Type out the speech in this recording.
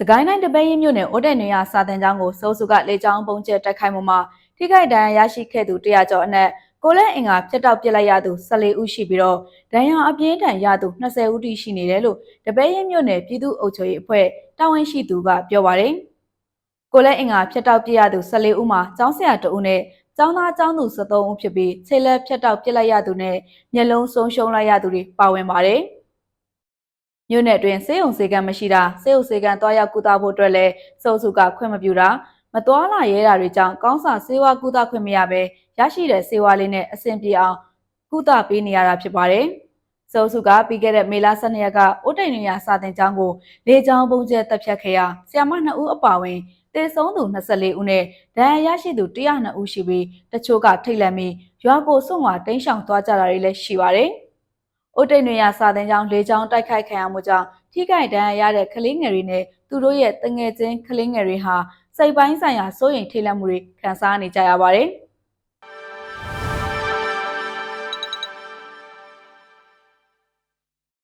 စကိုင်းတိုင်းတပည့်ရင်မြို့နယ်အိုတက်နေရစာတင်ကျောင်းကိုစိုးစုကလေကြောင်းပုံကျဲတိုက်ခိုက်မှုမှာထိခိုက်ဒဏ်ရာရရှိခဲ့သူ100ကျော်အနက်ကိုလက်အင်္ဂါပြတ်တောက်ပစ်လိုက်ရသူ14ဦးရှိပြီးတော့ဒဏ်ရာအပြင်းထန်ရသူ20ဦးတိရှိနေတယ်လို့တပည့်ရင်မြို့နယ်ပြည်သူ့အုပ်ချုပ်ရေးအဖွဲ့တာဝန်ရှိသူကပြောပါတယ်။ကိုလက်အင်္ဂါပြတ်တောက်ပစ်ရသူ14ဦးမှာကျောင်းဆရာ2ဦးနဲ့ကျောင်းသားကျောင်းသူ73ဦးဖြစ်ပြီးခြေလက်ပြတ်တောက်ပစ်လိုက်ရသူနဲ့မျက်လုံးဆုံးရှုံးလိုက်ရသူတွေပါဝင်ပါတယ်။ မြို့နယ်တွင်စေယုံစေကံမရှိတာစေယုံစေကံတွားရောက်ကုသဖို့အတွက်လည်းစုံစုကခွင့်မပြုတာမတွားလာရဲတာတွေကြောင့်ကောင်းစာစေဝါကုသခွင့်မရဘဲရရှိတဲ့စေဝါလေးနဲ့အဆင်ပြေအောင်ကုသပေးနေရတာဖြစ်ပါတယ်။စုံစုကပြီးခဲ့တဲ့မေလ12ရက်ကအိုတိန်နေရစာတင်ကျောင်းကိုလေကြောင်းပုံကျဲတက်ဖြတ်ခဲ့ရာဆရာမ2ဦးအပါအဝင်တေဆုံးသူ24ဦးနဲ့ဒဏ်ရာရရှိသူ102ဦးရှိပြီးတချို့ကထိတ်လန့်ပြီးရွာကိုစွန့်ခွာတိမ်းရှောင်သွားကြတာတွေလည်းရှိပါတယ်။ အိုတိတ်တွေရစာတင်ကြောင်းလေးချောင်းတိုက်ခိုက်ခံရမှုကြောင့်ထိခိုက်ဒဏ်ရာရတဲ့ကလေးငယ်တွေနဲ့သူတို့ရဲ့တငယ်ချင်းကလေးငယ်တွေဟာစိတ်ပိုင်းဆိုင်ရာစိုးရိမ်ထိတ်လန့်မှုတွေခံစားနေကြရပါတယ်။